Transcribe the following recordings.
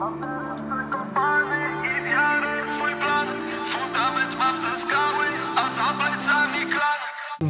Música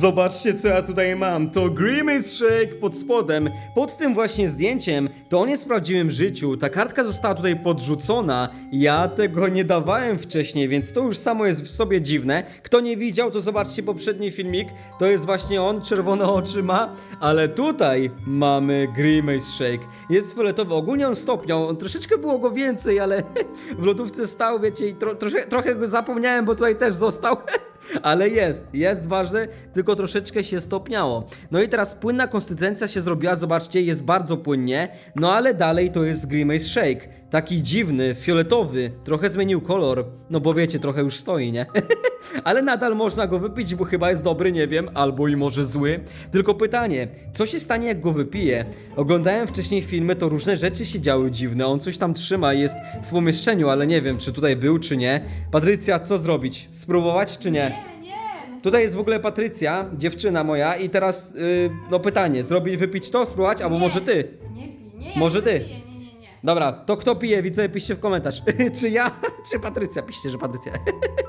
Zobaczcie co ja tutaj mam, to Grimace Shake pod spodem, pod tym właśnie zdjęciem, to on jest w prawdziwym życiu, ta kartka została tutaj podrzucona, ja tego nie dawałem wcześniej, więc to już samo jest w sobie dziwne, kto nie widział to zobaczcie poprzedni filmik, to jest właśnie on, czerwone oczy ma, ale tutaj mamy Grimace Shake, jest fioletowy, ogólnie on stopniał, troszeczkę było go więcej, ale w lodówce stał, wiecie, i tro, trochę, trochę go zapomniałem, bo tutaj też został. Ale jest, jest ważne, tylko troszeczkę się stopniało. No i teraz płynna konsystencja się zrobiła, zobaczcie, jest bardzo płynnie, no ale dalej to jest Grimace Shake. Taki dziwny, fioletowy, trochę zmienił kolor, no bo wiecie, trochę już stoi, nie? ale nadal można go wypić, bo chyba jest dobry, nie wiem, albo i może zły. Tylko pytanie, co się stanie jak go wypiję? Oglądałem wcześniej filmy, to różne rzeczy się działy dziwne, on coś tam trzyma, jest w pomieszczeniu, ale nie wiem, czy tutaj był, czy nie. Patrycja, co zrobić? Spróbować, czy nie? Nie, nie. No, Tutaj jest w ogóle Patrycja, dziewczyna moja i teraz, yy, no pytanie, zrobić, wypić to, spróbować, albo Nie. może ty? nie pij, nie. Może ja ty? Nie, piję, nie, nie. Dobra, to kto pije, widzowie, piszcie w komentarz. czy ja, czy Patrycja? Piszcie, że Patrycja.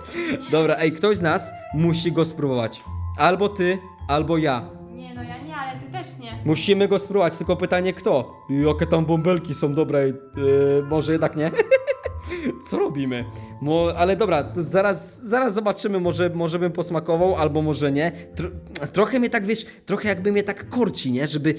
Dobra, ej, ktoś z nas musi go spróbować. Albo ty, albo ja. Nie, no ja nie, ale ty też nie. Musimy go spróbować, tylko pytanie kto? Jakie tam bąbelki są dobre, yy, może jednak nie? Co robimy? Mo, ale dobra, to zaraz, zaraz zobaczymy, może, może bym posmakował, albo może nie. Tro, trochę mnie tak, wiesz, trochę jakby mnie tak korci, nie? Żeby...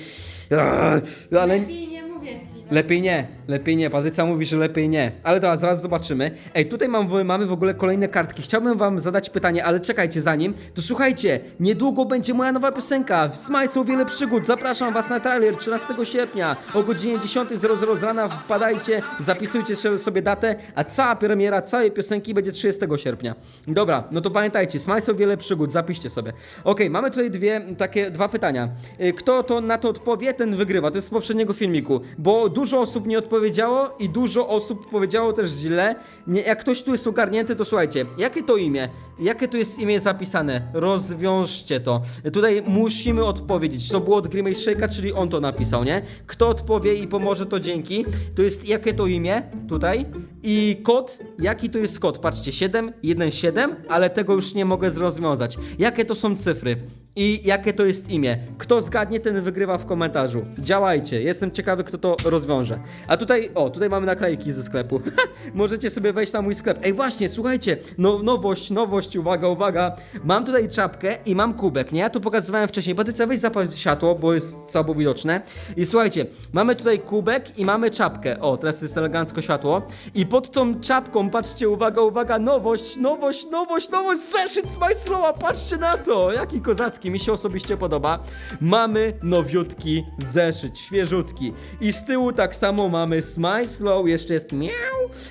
Aaa, ale... Lepiej nie mówię ci. Lepiej nie, lepiej nie. Patrycja mówi, że lepiej nie. Ale teraz zaraz zobaczymy. Ej, tutaj mam, mamy w ogóle kolejne kartki. Chciałbym wam zadać pytanie, ale czekajcie zanim. To słuchajcie, niedługo będzie moja nowa piosenka. W Smile są wiele przygód. Zapraszam was na trailer 13 sierpnia o godzinie 10.00 z rana. Wpadajcie, zapisujcie sobie datę, a cała premiera całej piosenki będzie 30 sierpnia. Dobra, no to pamiętajcie, Smile są wiele przygód, zapiszcie sobie. Okej, mamy tutaj dwie, takie, dwa pytania. Y, Kto to na to odpowie, ten wygrywa. To jest z poprzedniego filmiku, bo dużo osób nie odpowiedziało i dużo osób powiedziało też źle. Nie, jak ktoś tu jest ogarnięty, to słuchajcie, jakie to imię? Jakie tu jest imię zapisane? Rozwiążcie to. Tutaj musimy odpowiedzieć. To było od Grimace Shake'a, czyli on to napisał, nie? Kto odpowie i pomoże, to dzięki. To jest jakie to imię? Tutaj. I kod, jaki to jest kod? Patrzcie, 717, ale tego już nie mogę zrozwiązać. Jakie to są cyfry? I jakie to jest imię? Kto zgadnie, ten wygrywa w komentarzu. Działajcie, jestem ciekawy, kto to rozwiąże. A tutaj, o, tutaj mamy naklejki ze sklepu. Możecie sobie wejść na mój sklep. Ej, właśnie, słuchajcie, no, nowość, nowość, uwaga, uwaga. Mam tutaj czapkę i mam kubek, nie? Ja tu pokazywałem wcześniej. Patrycja, weź zapal światło, bo jest słabo widoczne. I słuchajcie, mamy tutaj kubek i mamy czapkę. O, teraz jest elegancko światło. I pod tą czapką, patrzcie, uwaga, uwaga, nowość, nowość, nowość, nowość, zeszyt z Majslowa, patrzcie na to, jaki kozacki, mi się osobiście podoba. Mamy nowiutki zeszyt, świeżutki. I z tyłu tak samo mamy Smile Slow, jeszcze jest miau.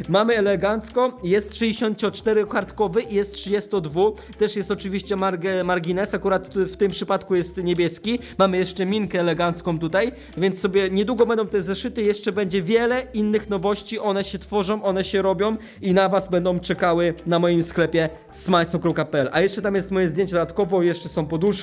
Mamy elegancko, jest 64 kartkowy i jest 32. Też jest oczywiście marge, margines, akurat w tym przypadku jest niebieski. Mamy jeszcze minkę elegancką tutaj, więc sobie niedługo będą te zeszyty, jeszcze będzie wiele innych nowości, one się tworzą, one się robią i na was będą czekały na moim sklepie smilesno.pl. A jeszcze tam jest moje zdjęcie dodatkowo, jeszcze są poduszki,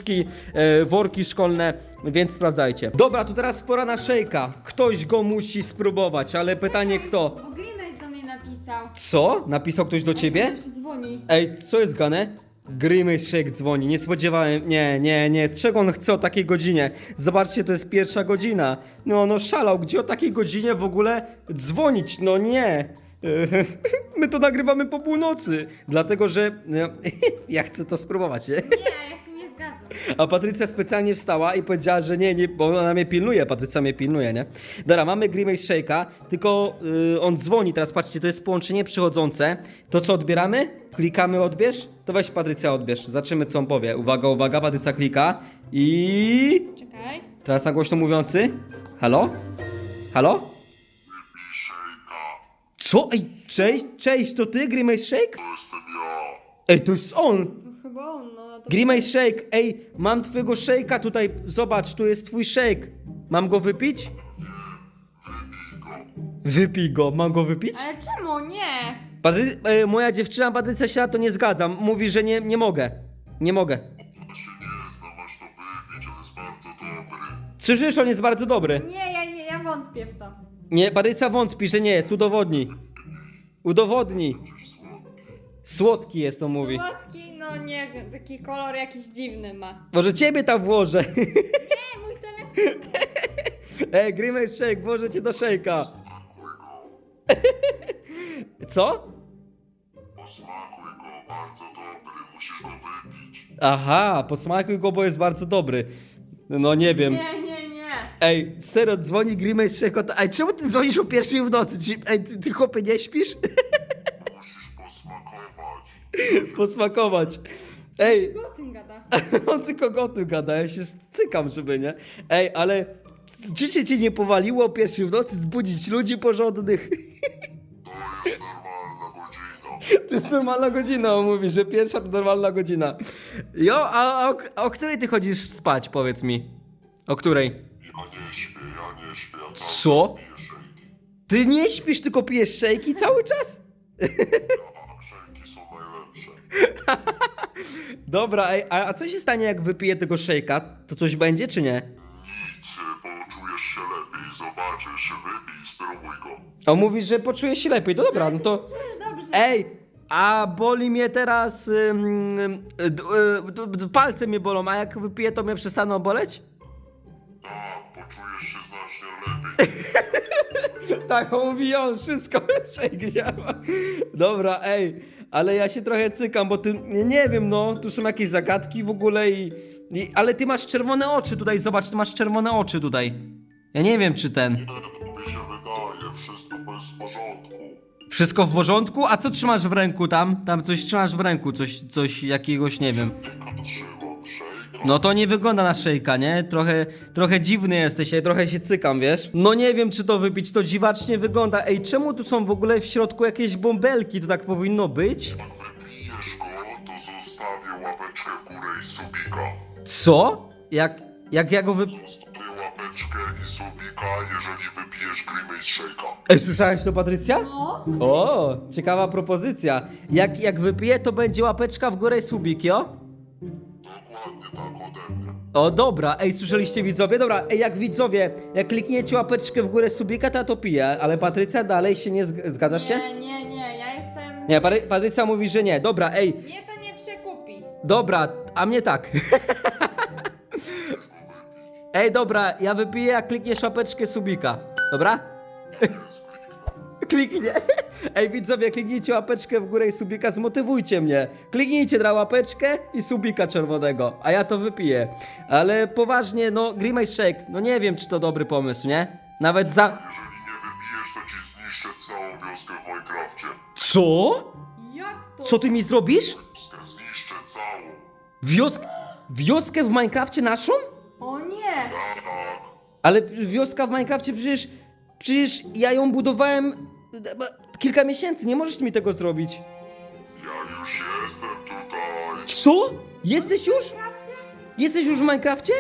e, worki szkolne, więc sprawdzajcie. Dobra, to teraz pora na szejka. Ktoś go musi spróbować, ale pytanie kto? Bo Grimace do mnie napisał. Co? Napisał ktoś do ciebie? Dzwoni. Ej, co jest gane? Grimace Shake dzwoni, nie spodziewałem, nie, nie, nie, czego on chce o takiej godzinie? Zobaczcie, to jest pierwsza godzina. No, no szalał, gdzie o takiej godzinie w ogóle dzwonić? No nie. My to nagrywamy po północy, dlatego że no, ja chcę to spróbować, nie? Nie, A Patrycja specjalnie wstała i powiedziała, że nie, nie, bo ona mnie pilnuje, Patrycja mnie pilnuje, nie? Dobra, mamy Grimace Shake'a, tylko y, on dzwoni teraz, patrzcie, to jest połączenie przychodzące. To co, odbieramy? Klikamy odbierz? To weź Patrycja odbierz, zobaczymy co on powie. Uwaga, uwaga, Patrycja klika i... Czekaj. Teraz na głośno mówiący. Halo? Halo? Co? Ej, cześć, cześć, to ty, Grimace Shake? To jestem ja. Ej, to jest on! To on, no. To... Grimace Shake, ej, mam twojego shake'a tutaj, zobacz, tu jest twój shake. Mam go wypić? Wypij go, mam go wypić? Ale czemu nie? Patry... E, moja dziewczyna Patrycja się na to nie zgadza, mówi, że nie, nie mogę. Nie mogę. Ja się nie masz to wypić, on jest bardzo dobry. Słyszysz, on jest bardzo dobry. Nie, ja nie, ja wątpię w to. Nie, Patrycja wątpi, że nie jest, udowodni. Udowodni. Słodki jest, to mówi. Słodki, no nie wiem, taki kolor jakiś dziwny ma. Może ciebie tam włożę. Nie, mój telefon. Ej, Grimace Shake, włożę cię do shake'a. Co? Posmakuj go, bardzo dobry, musisz go wypić. Aha, posmakuj go, bo jest bardzo dobry. No nie wiem. Nie, nie, nie. Ej, serio, dzwoni Grimace Shake. Ej, czemu ty dzwonisz o pierwszej w nocy? Ci- Ej, ty, ty chłopie nie śpisz? Posmakować. Ej, Go tym gada. on tylko go tu gada, ja się stykam, żeby nie. Ej, ale czy się ci nie powaliło o pierwszej w nocy zbudzić ludzi porządnych? To jest normalna godzina. To jest normalna godzina, on mówi, że pierwsza to normalna godzina. Jo, a, a, o, a o której ty chodzisz spać, powiedz mi? O której? Ja nie śpię, ja nie śpię, ja cały Co? czas piję szejki. Ty nie śpisz, tylko pijesz szejki cały czas? Tak, szejki najlepsze. Dobra, ej, a, a co się stanie, jak wypiję tego szejka? To coś będzie, czy nie? Nic, poczujesz się lepiej, zobaczysz, wypij, spróbuj go. On mówi, że poczuje się lepiej, to dobra, no to... Czujesz dobrze. Ej, a boli mnie teraz... Ym, ym, d, y, d, d, palce mnie bolą, a jak wypiję, to mnie przestaną boleć? Tak, poczujesz się znacznie lepiej. Tak, on mówi on, wszystko shake działa. Dobra, ej, ale ja się trochę cykam, bo ty, nie, wiem, no, tu są jakieś zagadki w ogóle i, i... Ale ty masz czerwone oczy tutaj, zobacz, ty masz czerwone oczy tutaj. Ja nie wiem, czy ten... Nie, to mi się wydaje, wszystko jest w porządku. Wszystko w porządku? A co trzymasz w ręku tam? Tam coś trzymasz w ręku, coś, coś jakiegoś, nie wiem. Trzymam. No to nie wygląda na szejka, nie? Trochę, trochę dziwny jesteś, ja trochę się cykam, wiesz? No nie wiem, czy to wypić, to dziwacznie wygląda. Ej, czemu tu są w ogóle w środku jakieś bąbelki? To tak powinno być? Jak wypijesz go, to zostawię łapeczkę w górę i subika. Co? Jak, jak ja go wy... Zostawię łapeczkę i subika, jeżeli wypijesz Grimace Shake'a. Ej, słyszałeś to, Patrycja? No, O, ciekawa propozycja. Jak, jak wypiję, to będzie łapeczka w górę i subik, jo? O, dobra, ej, słyszeliście widzowie? Dobra, ej, jak widzowie, jak klikniecie łapeczkę w górę subika, to ja to piję, ale Patrycja dalej się nie zg- zgadzasz się? nie, nie, nie, ja jestem... Nie, Patry Patrycja mówi, że nie. Dobra, ej, Mnie to nie przekupi. dobra, a mnie tak. ej, dobra, ja wypiję, jak klikniesz łapeczkę subika. Dobra? Kliknie. Ej, widzowie, kliknijcie łapeczkę w górę i subika, zmotywujcie mnie. Kliknijcie na łapeczkę i subika czerwonego, a ja to wypiję. Ale poważnie, no, Grimace Shake, no nie wiem, czy to dobry pomysł, nie? Nawet za... Jeżeli nie wybijesz, to ci zniszczę całą wioskę w Minecrafcie. Co? Jak to? Co ty mi zrobisz? Wioskę zniszczę całą. Wioskę... Wioskę w Minecrafcie naszą? O nie! Tak, Ale wioska w Minecrafcie przecież... Przecież ja ją budowałem... Kilka miesięcy, nie możesz mi tego zrobić. ja już jestem tutaj. Co? Jesteś już? Jesteś już w Minecrafcie?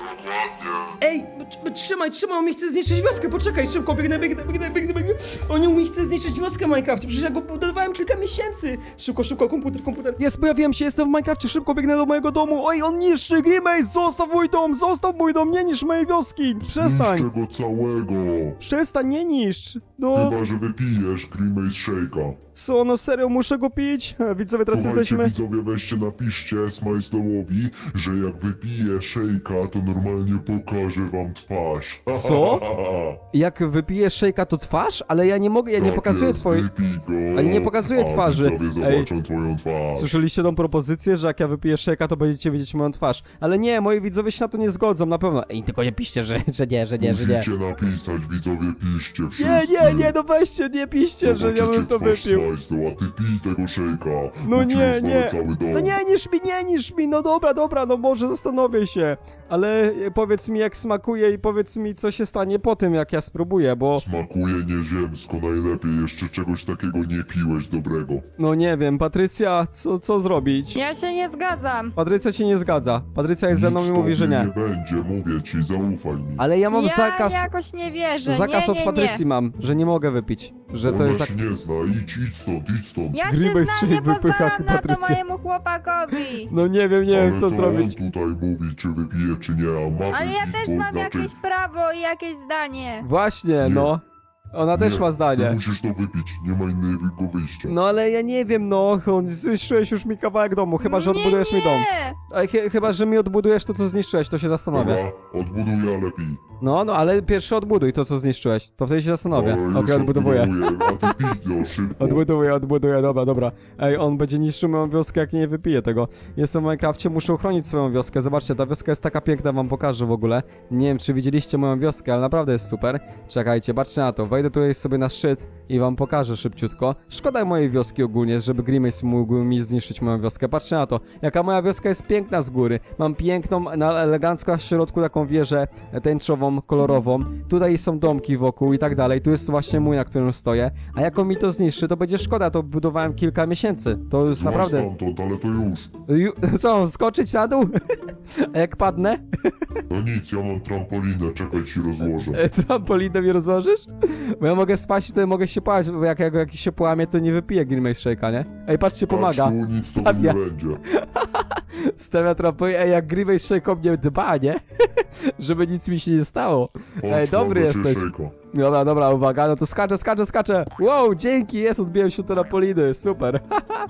Dokładnie. Ej, tr- trzymaj, trzymaj, on mi chce zniszczyć wioskę, poczekaj, szybko, biegnę, biegnę, biegnę, biegnę, biegnę. On mi chce zniszczyć wioskę w Minecrafcie, przecież ja go budowałem kilka miesięcy. Szybko, szybko, komputer, komputer. Jest, pojawiłem się, jestem w Minecrafcie, szybko biegnę do mojego domu. Oj, on niszczy, Grimace, zostaw mój dom, zostaw mój dom, nie niszcz mojej wioski. Przestań, Niszczę go całego. przestań, nie niszcz. No, Chyba, że wypijesz Grimace Shake'a. co, no serio, muszę go pić? E, Widzowie, teraz Słuchajcie, jesteśmy... widzowie, weźcie, napiszcie Smajslowowi, że jak wypije Shake'a, to normalnie pokaże wam twarz. Co? Jak wypijesz szejka, to twarz? Ale ja nie mogę, ja nie Tak pokazuję jest, twojej... Wypij go. Ale nie pokazuję a twarzy. widzowie zobaczą twoją twarz. Słyszeliście tą propozycję, że jak ja wypiję szejka, to będziecie widzieć moją twarz. Ale nie, moi widzowie się na to nie zgodzą, na pewno. Ej, tylko nie piszcie, że, że nie, że nie, że nie. Musicie napisać, widzowie, piszcie wszyscy. Nie, nie, nie, no weźcie, nie piszcie, że ja bym to wypił. Smajslow, a ty pij tego Shake'a. No bo ci nie, rozwalę nie. Cały dom. No nie niż mi, nie niż mi, no dobra, dobra, no może zastanowię się. Ale powiedz mi jak smakuje i powiedz mi co się stanie po tym jak ja spróbuję, bo Smakuje nieziemsko najlepiej, jeszcze czegoś takiego nie piłeś dobrego. no nie wiem, Patrycja, co, co zrobić? Ja się nie zgadzam. Patrycja się nie zgadza. Patrycja jest ze mną Nic i mówi, że tobie nie. nie będzie, mówię ci, zaufaj mi. Ale ja mam ja zakaz, jakoś nie wierzę. zakaz nie, od nie, Patrycji nie. mam, że nie mogę wypić. Że to Ona jest tak... się nie zna, idź, idź stąd, idź stąd. Ja Gribej się znam, nie wypycha pozwalam na to Patrycja. mojemu chłopakowi. No nie wiem, nie wiem Ale co to zrobić. on tutaj mówi, czy wypije, czy nie, a ma Ale ja wypić, też bo mam inaczej jakieś prawo i jakieś zdanie. Właśnie, Nie. no. Ona też nie, ma Ty zdanie. musisz to wypić, nie ma innego wyjścia. No ale ja nie wiem, no, on- zniszczyłeś już mi kawałek domu, chyba że Nie, odbudujesz mi dom. nie. Chy- chyba, że mi odbudujesz to, co zniszczyłeś, to się zastanowię. Dobra, odbuduję, ale pij. No, no, ale pierwszy odbuduj to, co zniszczyłeś. To wtedy się zastanowię. Okej, odbudowuję. A ty szybko. Odbuduję, odbuduję, dobra, dobra. Ej, on będzie niszczył moją wioskę, jak nie wypije tego. Jestem w Minecrafcie, muszę uchronić swoją wioskę. Zobaczcie, ta wioska jest taka piękna, wam pokażę w ogóle. Nie wiem, czy widzieliście moją wioskę, ale naprawdę jest super. Czekajcie, patrzcie na to. Wejdę tutaj sobie na szczyt i wam pokażę szybciutko. Szkoda mojej wioski ogólnie, żeby Grimace mógł mi zniszczyć moją wioskę. Patrzcie na to, jaka moja wioska jest piękna z góry. Mam piękną, na elegancko na środku taką wieżę tęczową, kolorową. Tutaj są domki wokół i tak dalej. Tu jest właśnie mój, na którym stoję. A jak on mi to zniszczy, to będzie szkoda. To budowałem kilka miesięcy. To Masz naprawdę... stamtąd, ale to już. Ju- Co, skoczyć na dół? A jak padnę? No nic, ja mam trampolinę, czekaj ci rozłożę. E, Trampolinę mi rozłożysz? Bo ja mogę spać i tutaj mogę się płać, bo jak ja go jakiś się połamie, to nie wypiję Grimace Shake'a, nie? Ej, patrzcie, pomaga. Patrz, tu nic to Stawia. nie będzie. Stawia trampolinę, ej, jak Grimace Shake o mnie dba, nie? Żeby nic mi się nie stało. Ej, dobry jesteś. szejko. Dobra, dobra, uwaga, no to skaczę, skaczę, skaczę. Wow, dzięki, jest, odbiłem się trampoliny, super.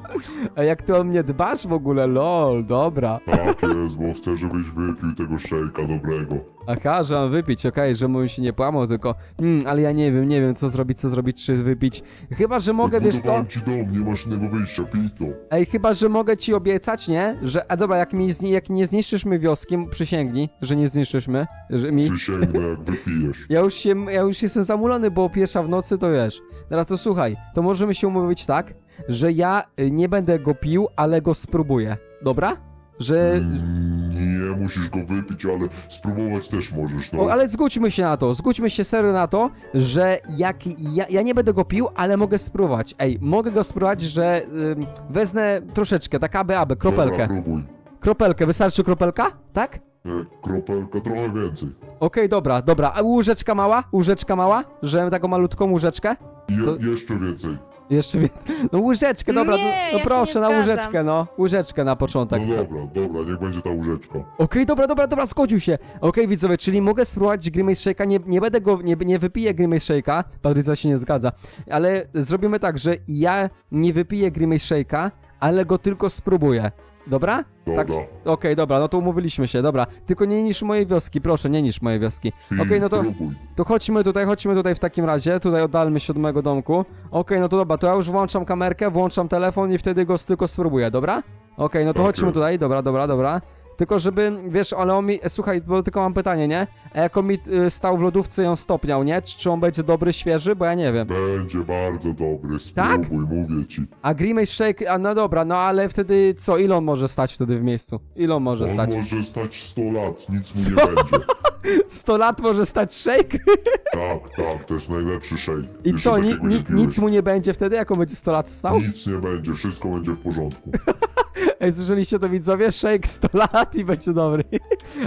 A jak ty o mnie dbasz w ogóle, lol, dobra. Tak jest, bo chcę, żebyś wypił tego szejka dobrego. Aha, że mam wypić, okej, że bym się nie płamał, tylko... Mm, ale ja nie wiem, nie wiem, co zrobić, co zrobić, czy wypić. Chyba, że mogę, wiesz co? Ci dom, nie masz innego wyjścia, pij to. Ej, chyba, że mogę ci obiecać, nie? Że, a dobra, jak, mi zni- jak nie zniszczysz mi wioski, przysięgnij, że nie zniszczysz my, że mi... Przysięgnę, jak wypijesz. Ja już się, ja już jestem zamulony, bo pierwsza w nocy to wiesz. Teraz to słuchaj, to możemy się umówić tak, że ja y, nie będę go pił, ale go spróbuję. Dobra? Że... Mm, Nie musisz go wypić, ale spróbować też możesz, no. O, ale zgódźmy się na to, zgódźmy się serio na to, że jak ja, ja nie będę go pił, ale mogę spróbować. Ej, mogę go spróbować, że ym, wezmę troszeczkę, tak aby, aby, kropelkę. Dobra, próbuj. Kropelkę, wystarczy kropelka? Tak? E, Kropelka, trochę więcej. Okej, dobra, dobra. A łyżeczka mała? Łyżeczka mała? Że taką malutką łyżeczkę? Je, To- Jeszcze więcej. Jeszcze więcej. No łyżeczkę, dobra, Nie, no, ja no się proszę, nie na zgadzam. łyżeczkę, no. Łyżeczkę na początek. No dobra, dobra, niech będzie ta łyżeczka. Okej, dobra, dobra, dobra, zgodził się. Okej, widzowie, czyli mogę spróbować Grimace Shake'a, nie, nie będę go, nie, nie wypiję Grimace Shake'a, Patrycja się nie zgadza, ale zrobimy tak, że ja nie wypiję Grimace Shake'a, ale go tylko spróbuję. Dobra? Dobra. Tak, Okej, dobra, no to umówiliśmy się, dobra. Tylko nie niż mojej wioski, proszę, nie niż mojej wioski. Okej, no to... Próbuj. To chodźmy tutaj, chodźmy tutaj w takim razie, tutaj oddalmy się od mojego domku. Okej, no to dobra, to ja już włączam kamerkę, włączam telefon i wtedy go tylko spróbuję, dobra? Okej, no to Tak chodźmy jest. tutaj, dobra, dobra, dobra. Tylko żeby, wiesz, ale on mi, słuchaj, bo tylko mam pytanie, nie? A jak on mi y, stał w lodówce i ją stopniał, nie? Czy, czy on będzie dobry, świeży? Bo ja nie wiem. Będzie bardzo dobry, Tak? spróbuj, mówię ci. A Grimace Shake, a no dobra, no ale wtedy co, ile on może stać wtedy w miejscu? Ile on może On stać? może stać 100 lat, nic mu nie będzie. 100 lat może stać Shake? Tak, tak, to jest najlepszy shake. I Jeszcze co, ni, takiego ni, nic mu nie będzie wtedy, jak on będzie 100 lat stał? Nic nie będzie, wszystko będzie w porządku. Ej, słyszeliście to widzowie? Shake 100 lat i będzie dobry.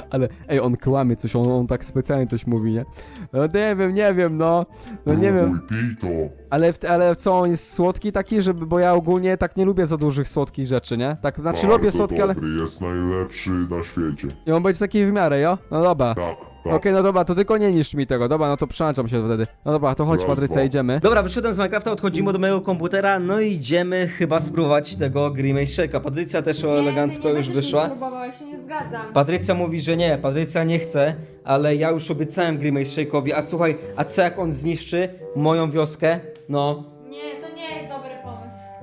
Ale, ej, on kłamie coś, on, on tak specjalnie coś mówi, nie? No nie wiem, nie wiem, no. No nie wiem, Próbuj, pij to. ale, w- ale co, on jest słodki taki, żeby, bo ja ogólnie tak nie lubię za dużych słodkich rzeczy, nie? Tak, znaczy bardzo lubię słodkie, ale... dobry, jest najlepszy na świecie. I on będzie taki w miarę, jo? No dobra. Tak. Okej, no dobra, to tylko nie niszcz mi tego, dobra, no to przełączam się wtedy. No dobra, to chodź Raz, Patrycja, dwa. idziemy. Dobra, wyszedłem z Minecrafta, odchodzimy do mojego komputera, no i idziemy chyba spróbować tego Grimace Shake'a. Patrycja też elegancko już wyszła. Próbowała, ja się nie zgadzam. Patrycja mówi, że nie, Patrycja nie chce, ale ja już obiecałem Grimace Shake'owi, a słuchaj, a co jak on zniszczy moją wioskę? No,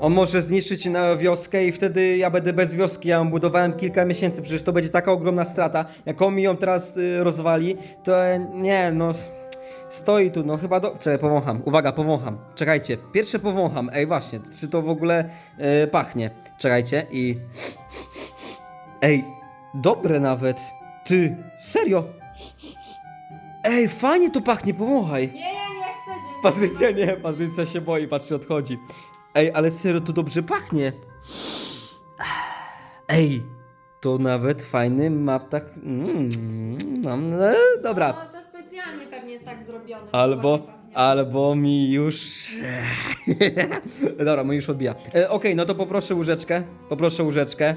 on może zniszczyć na wioskę i wtedy ja będę bez wioski, ja ją budowałem kilka miesięcy, przecież to będzie taka ogromna strata. Jak on mi ją teraz y, rozwali, to e, nie, no... Stoi tu, no chyba do... Czekaj, powącham. Uwaga, powącham. Czekajcie, pierwsze powącham. Ej, właśnie, czy to w ogóle e, pachnie? Czekajcie i... Ej, dobre nawet. Ty, serio? Ej, fajnie to pachnie, powąchaj. Nie, ja nie chcę, dziękuję. Patrycja nie, Patrycja się boi, patrzcie, odchodzi. Ej, ale serio, to dobrze pachnie. Ej, to nawet fajny map tak... Mm, no, no, dobra. No to specjalnie pewnie jest tak zrobione. Albo, ładnie. Albo mi już... Dobra, mój już odbija. E, Okej, no to poproszę łyżeczkę. Poproszę łyżeczkę.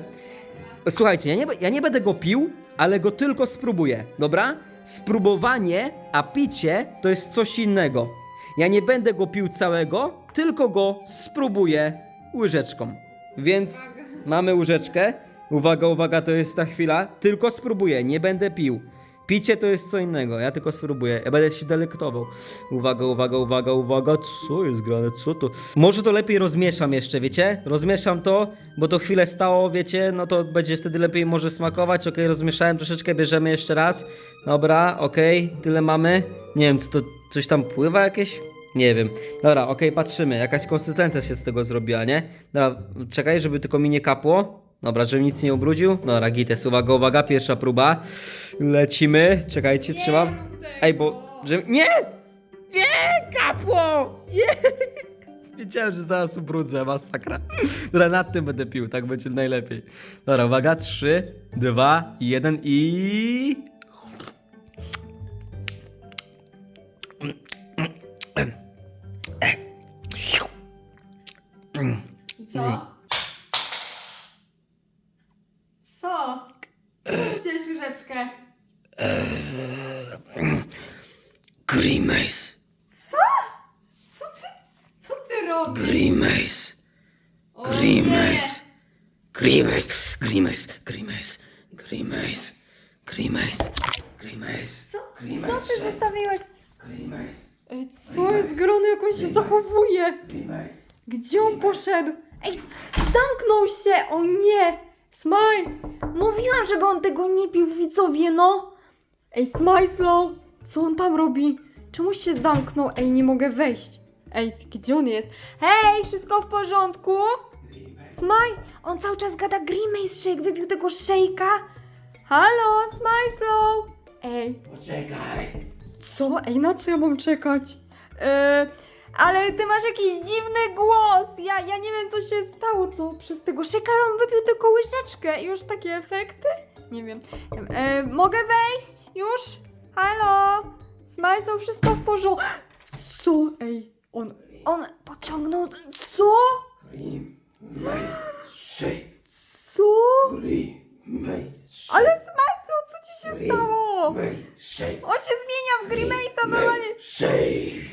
Słuchajcie, ja nie, be- ja nie będę go pił, ale go tylko spróbuję, dobra? Spróbowanie, a picie to jest coś innego. Ja nie będę go pił całego, tylko go spróbuję łyżeczką. Więc mamy łyżeczkę. Uwaga, uwaga, to jest ta chwila. Tylko spróbuję, nie będę pił. Picie to jest co innego, ja tylko spróbuję. Ja będę się delektował. Uwaga, uwaga, uwaga, uwaga. Co jest grane? Co to? Może to lepiej rozmieszam jeszcze, wiecie? Rozmieszam to, bo to chwilę stało, wiecie? No to będzie wtedy lepiej może smakować. Okej, rozmieszałem troszeczkę, bierzemy jeszcze raz. Dobra, okej, tyle mamy. Nie wiem, czy to coś tam pływa jakieś? Nie wiem. Dobra, okej, patrzymy. Jakaś konsystencja się z tego zrobiła, nie? Dobra, czekaj, żeby tylko mi nie kapło. Dobra, żebym nic nie ubrudził. Dobra, gites, uwaga, uwaga, pierwsza próba. Lecimy. Czekajcie, trzymam. Ej, bo... Że... Nie! Nie! Kapło! Nie! Wiedziałem, że zaraz ubrudzę, masakra. Dobra, nad tym będę pił, tak będzie najlepiej. Dobra, uwaga, trzy, dwa, jeden i... Grimace, Grimace, Grimace, Grimace, Grimace, Grimace, Co, co ty zostawiłeś? Grimace, Ej, co jest grane, jak on się zachowuje? Grimace. Gdzie on poszedł? Ej, zamknął się! O nie! Smile! Mówiłam, żeby on tego nie pił, widzowie, no! Ej, Smajslow! Co on tam robi? Czemu się zamknął? Ej, nie mogę wejść. Ej, gdzie on jest? Hej, wszystko w porządku? Smile! On cały czas gada Grimace Shake, wypił tego shake'a? Halo, Smajslow! Ej, Poczekaj. co? Ej, na co ja mam czekać? E, ale ty masz jakiś dziwny głos. Ja, ja nie wiem, co się stało. Co przez tego szeka on wypił tylko łyżeczkę i już takie efekty? Nie wiem. E, mogę wejść? Już? Halo? Smajsą, wszystko w porządku. Co? Ej, on, on pociągnął... Co? Najszej. Co? Grimace. Ale Smajslu, co ci się stało? On się zmienia w Grimace'a normalnie.